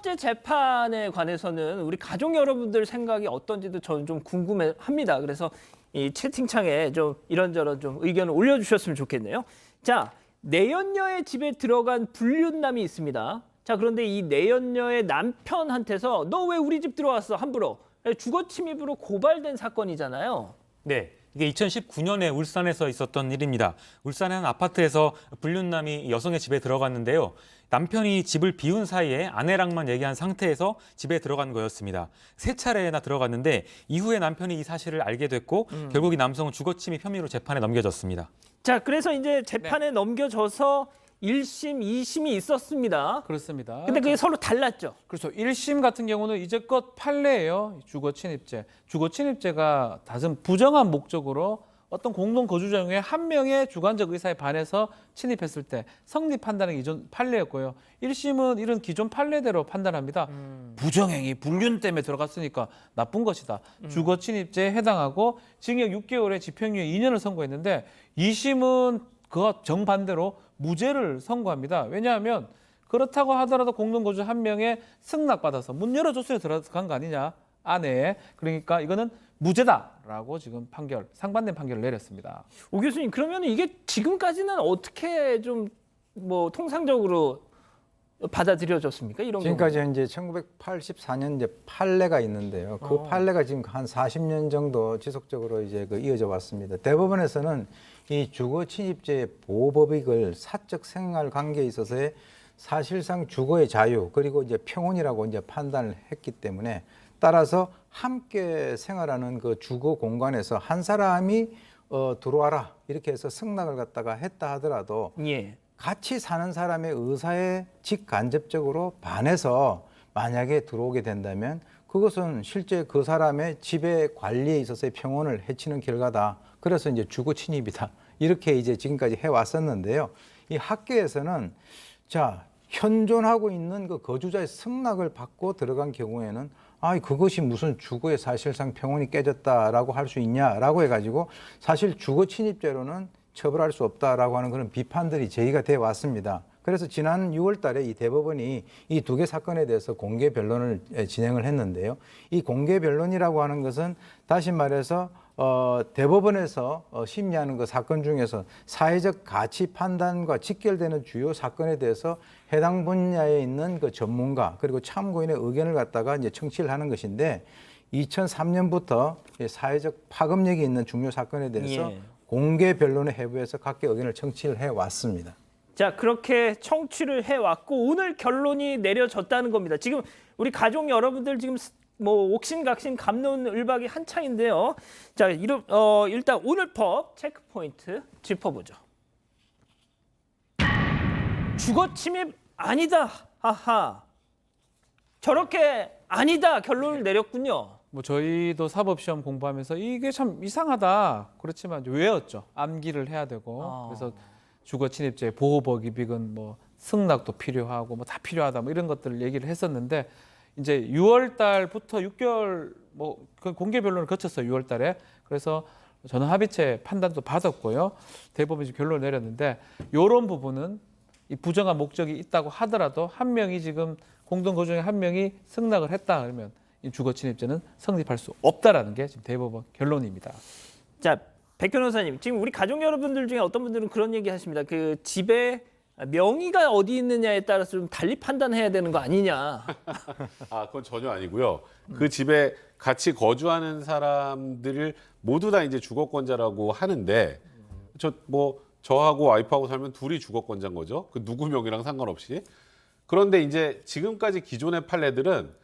번째 재판에 관해서는 우리 가족 여러분들 생각이 어떤지도 저는 좀 궁금해합니다. 그래서 이 채팅창에 좀 이런저런 좀 의견을 올려주셨으면 좋겠네요. 자, 내연녀의 집에 들어간 불륜남이 있습니다. 자, 그런데 이 내연녀의 남편한테서 너 왜 우리 집 들어왔어 함부로 주거 침입으로 고발된 사건이잖아요. 네. 이게 2019년에 울산에서 있었던 일입니다. 울산의 한 아파트에서 불륜남이 여성의 집에 들어갔는데요. 남편이 집을 비운 사이에 아내랑만 얘기한 상태에서 집에 들어간 거였습니다. 세 차례나 들어갔는데 이후에 남편이 이 사실을 알게 됐고 결국 이 남성은 주거 침입 혐의로 재판에 넘겨졌습니다. 자, 그래서 이제 재판에 넘겨져서 1심, 2심이 있었습니다. 그렇습니다. 근데 그게 서로 달랐죠. 그렇죠. 1심 같은 경우는 이제껏 판례예요. 주거 침입죄. 주거 침입죄가 다른 부정한 목적으로 어떤 공동 거주자 중에 한 명의 주관적 의사에 반해서 침입했을 때 성립한다는 기존 판례였고요. 1심은 이런 기존 판례대로 판단합니다. 부정행위, 불륜 때문에 들어갔으니까 나쁜 것이다. 주거 침입죄에 해당하고 징역 6개월에 집행유예 2년을 선고했는데 2심은 그와 정반대로 무죄를 선고합니다. 왜냐하면 그렇다고 하더라도 공동거주 한 명에 승낙받아서 문 열어줬어야 들어간 거 아니냐 아내에 그러니까 이거는 무죄다라고 지금 판결 상반된 판결을 내렸습니다. 오 교수님 그러면 이게 지금까지는 어떻게 좀 뭐 통상적으로 받아들여졌습니까? 이런 지금까지 이제 1984년 이제 판례가 있는데요. 그 어. 판례가 지금 한 40년 정도 지속적으로 이제 그 이어져 왔습니다. 대법원에서는 이 주거 침입죄 보호법익을 사적 생활 관계에 있어서의 사실상 주거의 자유 그리고 이제 평온이라고 이제 판단을 했기 때문에 따라서 함께 생활하는 그 주거 공간에서 한 사람이 어 들어와라 이렇게 해서 승낙을 갖다가 했다 하더라도 예. 같이 사는 사람의 의사에 직간접적으로 반해서 만약에 들어오게 된다면 그것은 실제 그 사람의 집의 관리에 있어서의 평온을 해치는 결과다. 그래서 이제 주거 침입이다. 이렇게 이제 지금까지 해 왔었는데요. 이 학계에서는 자, 현존하고 있는 그 거주자의 승낙을 받고 들어간 경우에는 아, 그것이 무슨 주거의 사실상 평온이 깨졌다라고 할 수 있냐라고 해가지고 사실 주거 침입죄로는 처벌할 수 없다라고 하는 그런 비판들이 제기가 돼 왔습니다. 그래서 지난 6월 달에 이 대법원이 이 두 개 사건에 대해서 공개 변론을 에, 진행을 했는데요. 이 공개 변론이라고 하는 것은 다시 말해서 어, 대법원에서 어, 심리하는 그 사건 중에서 사회적 가치 판단과 직결되는 주요 사건에 대해서 해당 분야에 있는 그 전문가 그리고 참고인의 의견을 갖다가 이제 청취를 하는 것인데 2003년부터 사회적 파급력이 있는 중요 사건에 대해서 예. 공개 변론의 해부에서 각계 의견을 청취를 해 왔습니다. 자 그렇게 청취를 해왔고 오늘 결론이 내려졌다는 겁니다. 지금 우리 가족 여러분들 지금 스- 뭐 옥신각신 감론을박이 한창인데요. 자 이름 어 일단 오늘 법 체크 포인트 짚어보죠. 주거 침입 아니다. 하하. 저렇게 아니다 결론을 내렸군요. 뭐 저희도 사법 시험 공부하면서 이게 참 이상하다. 그렇지만 외웠죠. 암기를 해야 되고 아. 그래서 주거 침입죄 보호법입익은 뭐 승낙도 필요하고 뭐 다 필요하다 뭐 이런 것들을 얘기를 했었는데 이제 6월 달부터 6개월 뭐그 공개 변론을 거쳤어요. 6월 달에. 그래서 저는 합의체 판단도 받았고요. 대법원이 결론을 내렸는데 이런 부분은 이 부정한 목적이 있다고 하더라도 한 명이 지금 공동 거주 중에 한 명이 승낙을 했다 그러면 이 주거 침입죄는 성립할 수 없다라는 게 지금 대법원 결론입니다. 자, 백 변호사님, 지금 우리 가족 여러분들 중에 어떤 분들은 그런 얘기 하십니다. 그 집에 명의가 어디 있느냐에 따라서 좀 달리 판단해야 되는 거 아니냐. 아, 그건 전혀 아니고요. 그 집에 같이 거주하는 사람들을 모두 다 이제 주거권자라고 하는데 저 뭐 저하고 와이프하고 살면 둘이 주거권자인 거죠. 그 누구 명의랑 상관없이. 그런데 이제 지금까지 기존의 판례들은 예를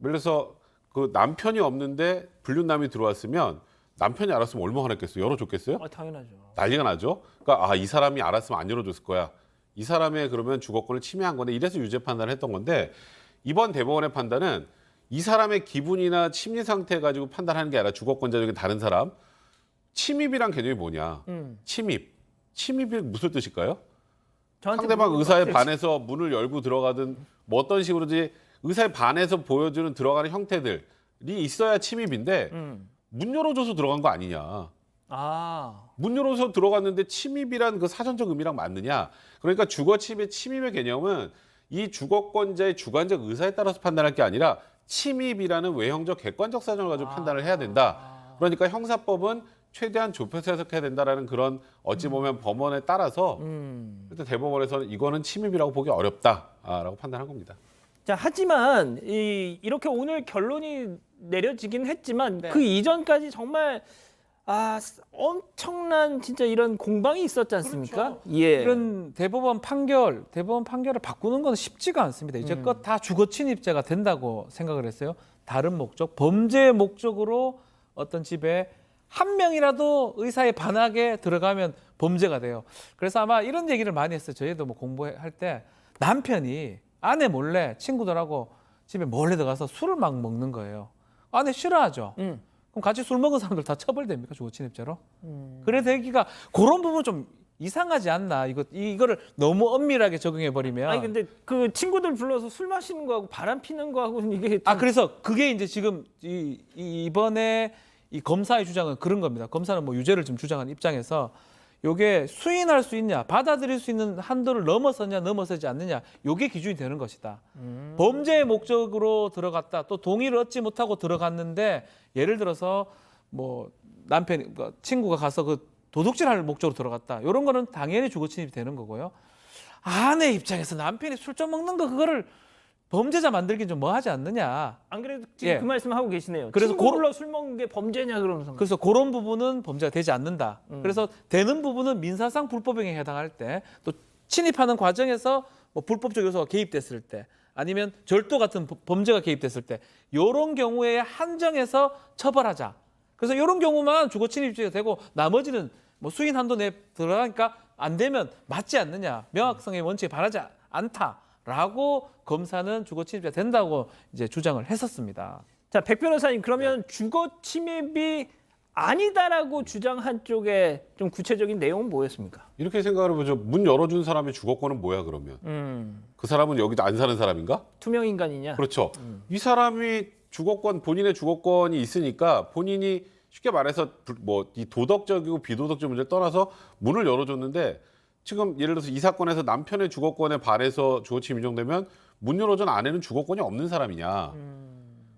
들어서 그 남편이 없는데 불륜남이 들어왔으면 남편이 알았으면 얼마나 했겠어요? 열어줬겠어요? 아, 당연하죠. 난리가 나죠. 그러니까 아 이 사람이 알았으면 안 열어줬을 거야. 이 사람의 그러면 주거권을 침해한 건데 이래서 유죄 판단을 했던 건데 이번 대법원의 판단은 이 사람의 기분이나 심리 상태 가지고 판단하는 게 아니라 주거권자 중에 다른 사람 침입이란 개념이 뭐냐? 음. 침입. 침입이 무슨 뜻일까요? 저한테 상대방 의사에 같아요. 반해서 문을 열고 들어가든 뭐 어떤 식으로든지 의사에 반해서 보여주는 들어가는 형태들이 있어야 침입인데 음. 문 열어줘서 들어간 거 아니냐? 아, 문 열어서 들어갔는데 침입이란 그 사전적 의미랑 맞느냐? 그러니까 주거 침입 침입의 개념은 이 주거권자의 주관적 의사에 따라서 판단할 게 아니라 침입이라는 외형적 객관적 사정을 가지고 판단을 해야 된다. 그러니까 형사법은 최대한 좁혀서 해석해야 된다라는 그런 어찌 보면 범원에 따라서 일단 대법원에서는 이거는 침입이라고 보기 어렵다라고 판단한 겁니다. 자, 하지만 이, 이렇게 오늘 결론이 내려지긴 했지만 네. 그 이전까지 정말 아 엄청난 진짜 이런 공방이 있었지 않습니까? 예. 이런 대법원 판결, 대법원 판결을 바꾸는 건 쉽지가 않습니다. 이제껏 다 주거 침입죄가 된다고 생각을 했어요. 다른 목적, 범죄 목적으로 어떤 집에 한 명이라도 의사에 반하게 들어가면 범죄가 돼요. 그래서 아마 이런 얘기를 많이 했어요. 저희도 뭐 공부할 때 남편이 아내 몰래 친구들하고 집에 몰래 들어가서 술을 막 먹는 거예요. 아내 싫어하죠. 음. 그럼 같이 술 먹은 사람들 다 처벌됩니까 주거 침입죄로? 그래 되기가 그런 부분 좀 이상하지 않나 이거 이거를 너무 엄밀하게 적용해 버리면 아니 근데 그 친구들 불러서 술 마시는 거하고 바람 피는 거하고는 이게 아 좀- 그래서 그게 이제 지금 이, 이 이번에 이 검사의 주장은 그런 겁니다. 검사는 뭐 유죄를 좀 주장한 입장에서 요게 수인할 수 있냐, 받아들일 수 있는 한도를 넘어섰냐, 넘어서지 않느냐, 요게 기준이 되는 것이다. 범죄의 목적으로 들어갔다, 또 동의를 얻지 못하고 들어갔는데 예를 들어서 뭐 남편이 그러니까 친구가 가서 그 도둑질할 목적으로 들어갔다. 요런 거는 당연히 주거 침입이 되는 거고요. 아내 입장에서 남편이 술 좀 먹는 거 그거를 범죄자 만들긴 좀 뭐하지 않느냐. 안 그래도 지금 예. 그 말씀 하고 계시네요. 그래서 친구 고로- 불러 술 먹는 게 범죄냐 그러면서 그래서 그런 부분은 범죄가 되지 않는다. 음. 그래서 되는 부분은 민사상 불법행위에 해당할 때 또 침입하는 과정에서 뭐 불법적 요소가 개입됐을 때 아니면 절도 같은 부- 범죄가 개입됐을 때 이런 경우에 한정해서 처벌하자. 그래서 이런 경우만 주거 침입죄가 되고 나머지는 뭐 수인 한도 내 들어가니까 안 되면 맞지 않느냐. 명확성의 원칙에 반하지 않다 라고 검사는 주거 침입죄가 된다고 이제 주장을 했었습니다. 자, 백 변호사님 그러면 주거 침입이 아니다라고 주장한 쪽에 좀 구체적인 내용은 뭐였습니까? 이렇게 생각을 해보죠. 문 열어준 사람의 주거권은 뭐야 그러면? 음, 그 사람은 여기도 안 사는 사람인가? 투명 인간이냐? 그렇죠. 이 사람이 주거권 본인의 주거권이 있으니까 본인이 쉽게 말해서 뭐 이 도덕적이고 비도덕적 문제를 떠나서 문을 열어줬는데 지금 예를 들어서 이 사건에서 남편의 주거권에 반해서 주거침입 인정되면 문 열어준 아내는 주거권이 없는 사람이냐.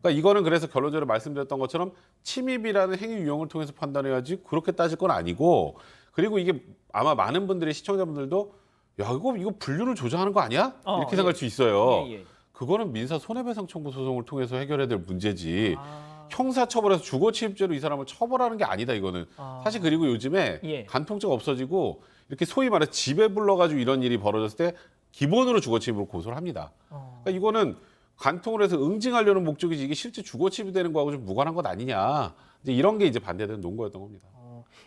그러니까 이거는 그래서 결론적으로 말씀드렸던 것처럼 침입이라는 행위 유형을 통해서 판단해야지 그렇게 따질 건 아니고 그리고 이게 아마 많은 분들의 시청자분들도 야 이거 이거 분류를 조정하는 거 아니야? 어, 이렇게 생각할 수 있어요. 예, 예. 그거는 민사 손해배상 청구 소송을 통해서 해결해야 될 문제지. 아, 형사처벌에서 주거침입죄로 이 사람을 처벌하는 게 아니다 이거는. 아. 사실 그리고 요즘에 예. 간통죄가 없어지고 이렇게 소위 말해 집에 불러가지고 이런 일이 벌어졌을 때 기본으로 주거침입으로 고소를 합니다. 어. 그러니까 이거는 간통을 해서 응징하려는 목적이지 이게 실제 주거침입이 되는 거하고 좀 무관한 것 아니냐. 이제 이런 게 이제 반대되는 논거였던 겁니다.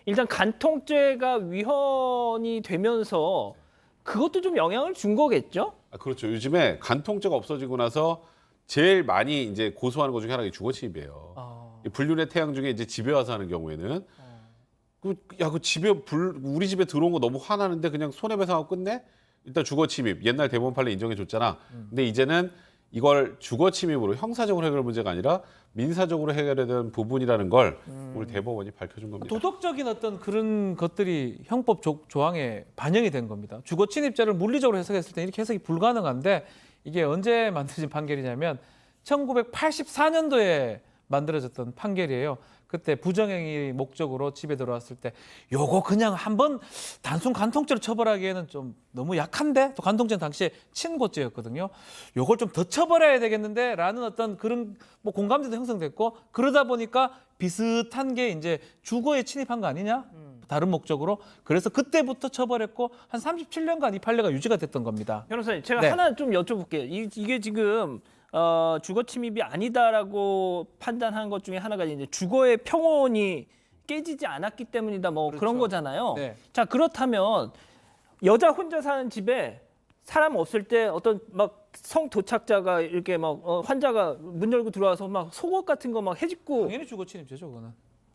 일단 간통죄가 위헌이 되면서 그것도 좀 영향을 준 거겠죠? 아, 그렇죠. 요즘에 간통죄가 없어지고 나서 제일 많이 이제 고소하는 것 중에 하나가 이 주거침입이에요. 어. 이 불륜의 태양 중에 이제 집에 와서 하는 경우에는 그, 야, 그 집에 불, 우리 집에 들어온 거 너무 화나는데 그냥 손해배상하고 끝내? 일단 주거침입. 옛날 대법원 판례 인정해 줬잖아. 근데 이제는 이걸 주거침입으로 형사적으로 해결할 문제가 아니라 민사적으로 해결해야 되는 부분이라는 걸 오늘 대법원이 밝혀준 겁니다. 도덕적인 어떤 그런 것들이 형법 조, 조항에 반영이 된 겁니다. 주거 침입죄를 물리적으로 해석했을 때 이렇게 해석이 불가능한데 이게 언제 만들어진 판결이냐면 1984년도에 만들어졌던 판결이에요. 그때 부정행위 목적으로 집에 들어왔을 때 요거 그냥 한번 단순 간통죄로 처벌하기에는 좀 너무 약한데 또 간통죄는 당시에 친고죄였거든요. 요걸 좀 더 처벌해야 되겠는데 라는 어떤 그런 뭐 공감대도 형성됐고 그러다 보니까 비슷한 게 이제 주거에 침입한 거 아니냐? 다른 목적으로 그래서 그때부터 처벌했고 한 37년간 이 판례가 유지가 됐던 겁니다. 변호사님, 제가 네. 하나 좀 여쭤볼게요. 이, 이게 지금 어, 주거 침입이 아니다라고 판단한 것 중에 하나가 이제 주거의 평온이 깨지지 않았기 때문이다. 뭐 그런 그렇죠. 거잖아요. 네. 자 그렇다면 여자 혼자 사는 집에 사람 없을 때 어떤 막 성 도착자가 이렇게 막 어, 환자가 문 열고 들어와서 막 속옷 같은 거 막 해집고 당연히 주거 침입죄죠, 그거는.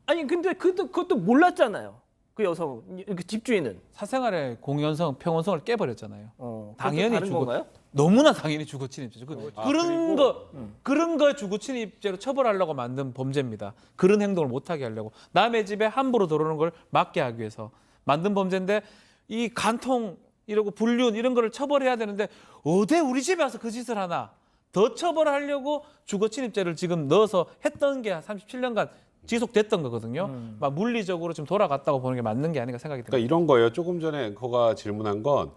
아니 근데 그것도 그것도 몰랐잖아요. 그 여성 그 집주인은 사생활의 공연성, 평온성을 깨버렸잖아요. 어, 당연히 다른 주거 건가요? 너무나 당연히 주거 침입죄죠. 그, 아, 런 그리고- 거 그런 거 주거 침입죄로 처벌하려고 만든 범죄입니다. 그런 행동을 못 하게 하려고 남의 집에 함부로 들어오는 걸 막게 하기 위해서 만든 범죄인데 이 간통 이러고 불륜 이런 거를 처벌해야 되는데 어디 우리 집에 와서 그 짓을 하나 더 처벌하려고 주거 침입죄를 지금 넣어서 했던 게한 37년간 지속됐던 거거든요. 막 물리적으로 좀 돌아갔다고 보는 게 맞는 게 아닌가 생각이 듭니다. 그러니까 이런 거예요. 조금 전에 앵커가 질문한 건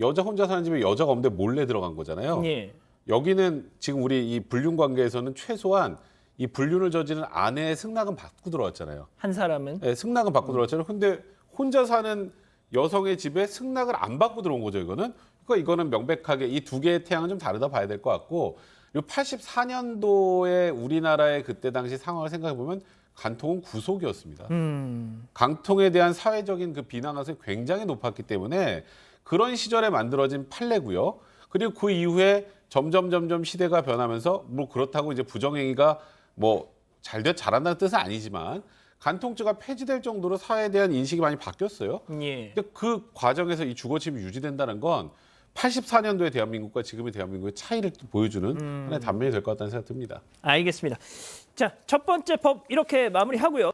여자 혼자 사는 집에 여자가 없는데 몰래 들어간 거잖아요. 예. 여기는 지금 우리 이 불륜 관계에서는 최소한 이 불륜을 저지른 아내의 승낙은 받고 들어왔잖아요. 한 사람은 네, 승낙은 받고 들어왔잖아요. 근데 혼자 사는 여성의 집에 승낙을 안 받고 들어온 거죠, 이거는. 그러니까 이거는 명백하게 이 두 개의 태양은 좀 다르다 봐야 될 것 같고 그리고 84년도에 우리나라의 그때 당시 상황을 생각해 보면 간통은 구속이었습니다. 음. 강통에 대한 사회적인 그 비난가성이 굉장히 높았기 때문에 그런 시절에 만들어진 판례고요. 그리고 그 이후에 점점 점점 시대가 변하면서 뭐 그렇다고 이제 부정행위가 뭐 잘돼 잘한다는 뜻은 아니지만 간통죄가 폐지될 정도로 사회에 대한 인식이 많이 바뀌었어요. 예. 근데 그 과정에서 이 주거침이 유지된다는 건 84년도의 대한민국과 지금의 대한민국의 차이를 또 보여주는 하나의 단면이 될 것 같다는 생각이 듭니다. 알겠습니다. 자, 첫 번째 법 이렇게 마무리하고요.